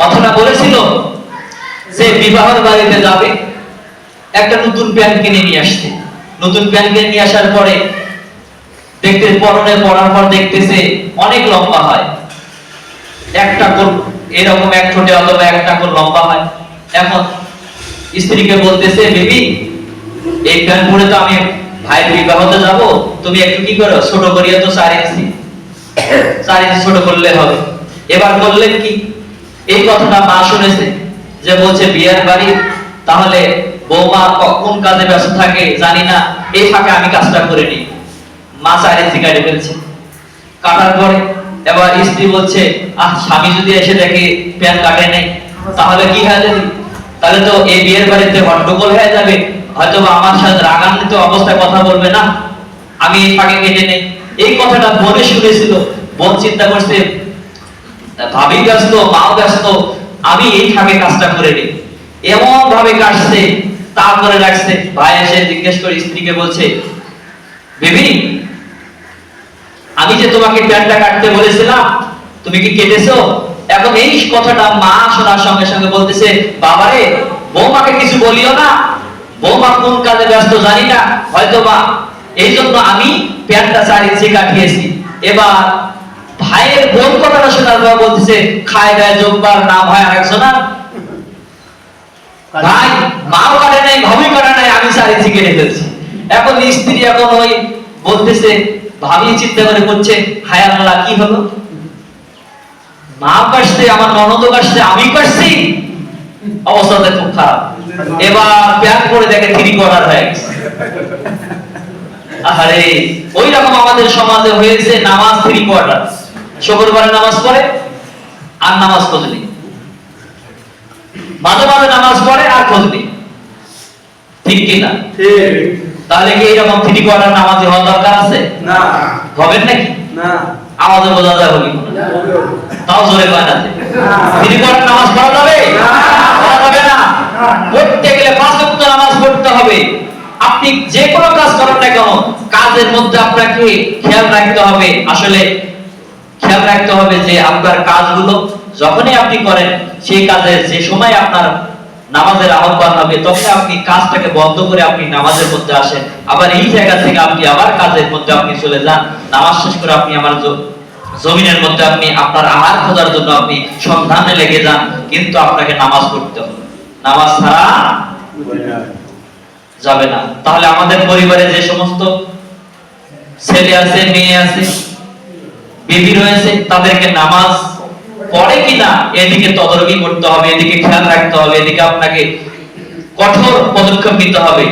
কথাটা বলেছিল যে বিবাহের বাড়িতে যাবে, একটা নতুন প্যান্ট কিনে নিয়ে আসছে নতুন প্যান্ট কিনে নিয়ে আসার পরে দেখতে, পরনে পরার পর দেখতেছে অনেক লম্বা হয়। একটা কোণ এরকম এক ঠোঁটে অথবা একটা কোণ লম্বা হয়। এখন স্ত্রীকে বলতেছে, বেবি, এই প্যান্ট পরে তো আমি ভাইয়ের বিবাহতে যাব, তুমি একটু কি করো? ছোট করিয়া তো চার ইঞ্চি ছোট করলে হবে। এবার করলেন কি এই কথাটা মা শুনেছে, যে বলছে, বিয়ের বাড়ি, তাহলে বৌমা ক- কোন কাজে ব্যস্ত থাকে জানি না, এই ফাঁকে আমি কাজটা করে নিই। মা চার কাটে ফেলছে। কাটার পরে এবার স্ত্রী বলছে, আহ, স্বামী যদি এসে দেখে প্যান কাটে নেই, তাহলে কি হয়ে যাবে? তাহলে তো এই বিয়ের বাড়িতে হট্টগোল হয়ে যাবে। হয়তো আমার সাথে রাগান্বিত অবস্থায় কথা বলবে না। আমি এই ফাঁকে কেটে নেই। এই কথাটা বোনে শুনেছিল। বোন চিন্তা করছে ভাবি ব্যস্ত মাও ব্যস্ত আমি এই ফাঁকে কাজটা করে নিই। এমন ভাবে কাটছে তারপরে রাখছে ভাই এসে জিজ্ঞেস করে, স্ত্রীকে বলছে, বেবি, আমি যে তোমাকে প্যান্টটা কাটতে বলেছিলাম, তুমি কি কেটেছো? এখন এই কথাটা মা শোনার সঙ্গে সঙ্গে বলতেছে, বাবারে, বৌমাকে কিছু বলিও না। বৌমা কোন কাজে ব্যস্ত জানি না। হয়তো বা এই জন্য আমি প্যান্টটা চার ইঞ্চি কাটিয়েছি। এবার ভাইয়ের কথাটা বলতেছে খায় দেয় যোগবার নাম হয় আরেকজনার ভাই মাও কাটে নাই ভাবি কাটে নাই আমি চার ইঞ্চি কেটে এখন স্ত্রী এখন ওই বলতেছে ভাবি চিন্তা করে করছে হায় আল্লাহ কি হলো? মা আমার ননদ আমি অবস্থাটা খুব খারাপ। এবার প্যান্ট পরে দেখে থ্রি কোয়ার্টার হয়ে গেছে। আরে ওই রকম আমাদের সমাজে হয়েছে নামাজ থ্রি কোয়ার্টার। শুক্রবারে নামাজ পড়ে আর নামাজ খোঁজ নেই মাঝে মাঝে নামাজ পড়ে আর খোঁজ নেই ঠিক। কিনা তাহলে কি এরকম থ্রি কোয়ার্টার নামাজি হওয়ার দরকার আছে? না। হবেন নাকি? না। আমাদের বোঝা যায় হবি তাও জোরে কয় না থ্রি কোয়ার্টার নামাজ পড়া যাবে? না। পড়া যাবে না। পড়তে গেলে পাঁচ ওয়াক্ত নামাজ পড়তে হবে। আপনি যে কোনো কাজ করেন না কেন কাজের মধ্যে আপনাকে খেয়াল রাখতে হবে। আসলে খেয়াল রাখতে হবে যে আপনার কাজগুলো যখনই আপনি করেন, সেই কাজের যে সময় আপনার নামাজের আহ্বান হবে তখন আপনি কাজটাকে বন্ধ করে আপনি নামাজের মধ্যে আসেন। আবার এই জায়গা থেকে আপনি আবার কাজের মধ্যে আপনি চলে যান। নামাজ শেষ করে আপনি আমার জমিনের মধ্যে আপনি আপনার আহার খোঁজার জন্য আপনি সন্ধানে লেগে যান, কিন্তু আপনাকে নামাজ পড়তে হবে। নামাজ ছাড়া যাবে না। তাহলে আমাদের পরিবারে যে সমস্ত ছেলে আছে, মেয়ে আছে বেবি রয়েছে, তাদেরকে নামাজ পড়ে কিনা, এদিকে তদারকি করতে হবে, এদিকে খেয়াল রাখতে হবে, এদিকে আপনাকে কঠোর পদক্ষেপ নিতে হবে।